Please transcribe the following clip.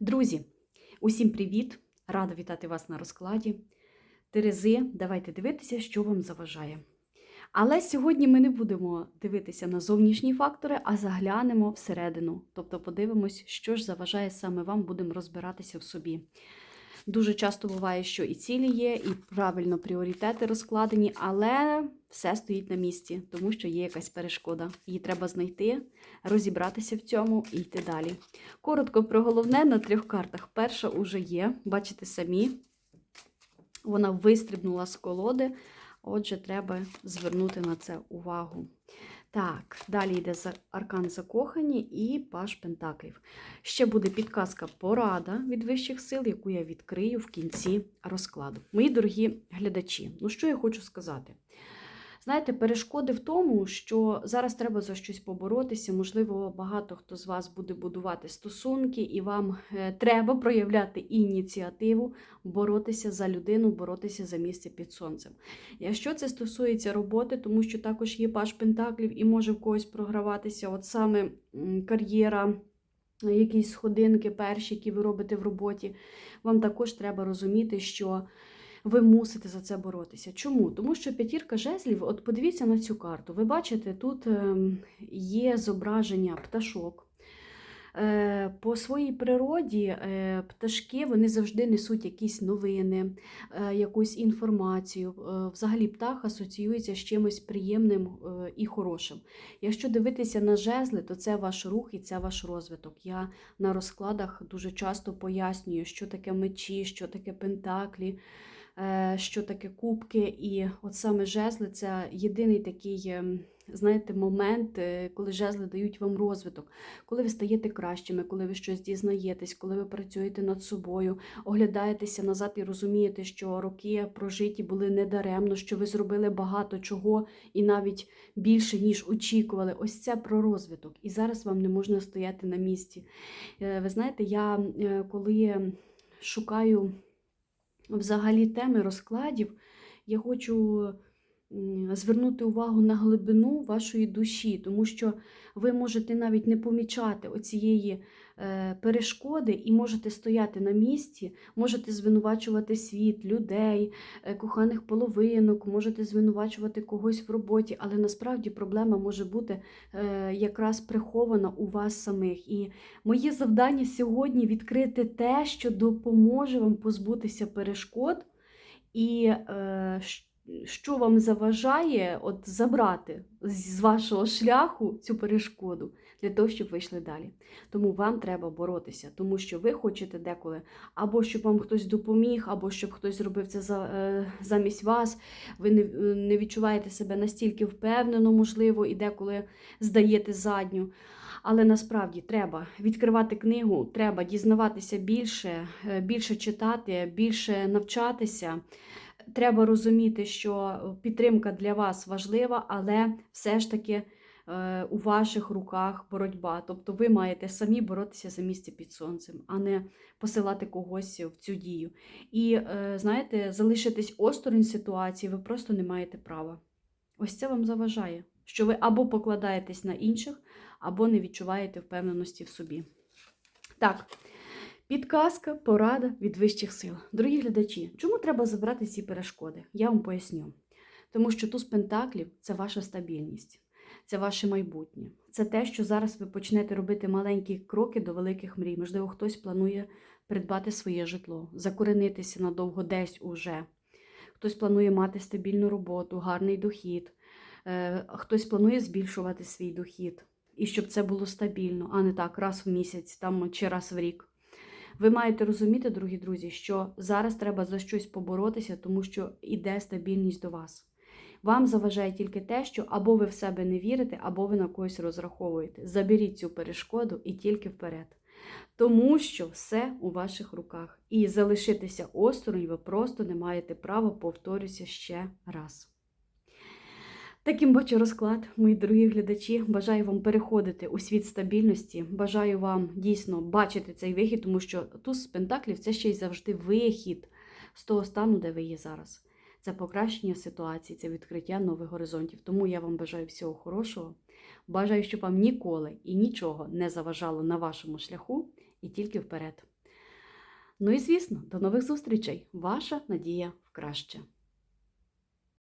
Друзі, усім привіт! Рада вітати вас на розкладі. Терези, давайте дивитися, що вам заважає. Але сьогодні ми не будемо дивитися на зовнішні фактори, а заглянемо всередину. Тобто подивимось, що ж заважає саме вам, будемо розбиратися в собі. Дуже часто буває, що і цілі є, і правильно пріоритети розкладені, але все стоїть на місці, тому що є якась перешкода. Її треба знайти, розібратися в цьому і йти далі. Коротко про головне на трьох картах. Перша уже є, бачите самі, вона вистрибнула з колоди, отже, треба звернути на це увагу. Так, далі йде аркан закохані і паш пентаклів. Ще буде підказка порада від вищих сил, яку я відкрию в кінці розкладу. Мої дорогі глядачі, ну що я хочу сказати? Знаєте, перешкоди в тому, що зараз треба за щось поборотися. Можливо, багато хто з вас буде будувати стосунки, і вам е, треба проявляти ініціативу, боротися за людину, боротися за місце під сонцем. Якщо це стосується роботи, тому що також є паш пентаклів і може в когось програватися, от саме кар'єра. Якісь сходинки перші, які ви робите в роботі, вам також треба розуміти, що ви мусите за це боротися. Чому? Тому що п'ятірка жезлів, от подивіться на цю карту. Ви бачите, тут ем, є зображення пташок. Е, По своїй природі е, пташки вони завжди несуть якісь новини, е, якусь інформацію. Взагалі птах асоціюється з чимось приємним і хорошим. Якщо дивитися на жезли, то це ваш рух і це ваш розвиток. Я на розкладах дуже часто пояснюю, що таке мечі, що таке пентаклі, що таке кубки. І от саме жезли це єдиний такий, ем, знаєте, момент, е, коли жезли дають вам розвиток, коли ви стаєте кращими, коли ви щось дізнаєтесь, коли ви працюєте над собою, оглядаєтеся назад і розумієте, що роки прожиті були недаремно, що ви зробили багато чого і навіть більше, ніж очікували. Ось це про розвиток. І зараз вам не можна стояти на місці. Е, Ви знаєте, я е, коли шукаю взагалі теми розкладів, я хочу звернути увагу на глибину вашої душі, тому що ви можете навіть не помічати оцієї е, перешкоди і можете стояти на місці, можете звинувачувати світ, людей, е, коханих половинок, можете звинувачувати когось в роботі, але насправді проблема може бути е, якраз прихована у вас самих. І моє завдання сьогодні відкрити те, що допоможе вам позбутися перешкод і е, щ- що вам заважає от, забрати з вашого шляху цю перешкоду для того, щоб ви йшли далі. Тому вам треба боротися, тому що ви хочете деколи або щоб вам хтось допоміг, або щоб хтось зробив це за, е, замість вас. Ви не, не відчуваєте себе настільки впевнено, можливо, і деколи здаєте задню. Але насправді треба відкривати книгу, треба дізнаватися більше, е, більше читати, більше навчатися. Треба розуміти, що підтримка для вас важлива, але все ж таки е, у ваших руках боротьба. Тобто ви маєте самі боротися за місце під сонцем, а не посилати когось в цю дію. І е, знаєте, залишитись осторонь ситуації ви просто не маєте права. Ось це вам заважає, що ви або покладаєтесь на інших, або не відчуваєте впевненості в собі. Так, підказка, порада від вищих сил. Дорогі глядачі, чому треба забрати ці перешкоди? Я вам поясню. Тому що туз пентаклів це ваша стабільність, це ваше майбутнє. Це те, що зараз ви почнете робити маленькі кроки до великих мрій. Можливо, хтось планує придбати своє житло, закоренитися надовго десь уже. Хтось планує мати стабільну роботу, гарний дохід, Е, хтось планує збільшувати свій дохід. І щоб це було стабільно, а не так раз в місяць там, чи раз в рік. Ви маєте розуміти, дорогі друзі, що зараз треба за щось поборотися, тому що йде стабільність до вас. Вам заважає тільки те, що або ви в себе не вірите, або ви на когось розраховуєте. Заберіть цю перешкоду і тільки вперед. Тому що все у ваших руках. І залишитися осторонь ви просто не маєте права, повторюся ще раз. Таким бачу розклад, мої дорогі глядачі. Бажаю вам переходити у світ стабільності. Бажаю вам дійсно бачити цей вихід, тому що туз пентаклів це ще й завжди вихід з того стану, де ви є зараз. Це покращення ситуації, це відкриття нових горизонтів. Тому я вам бажаю всього хорошого. Бажаю, щоб вам ніколи і нічого не заважало на вашому шляху, і тільки вперед. Ну і звісно, до нових зустрічей! Ваша надія в краще.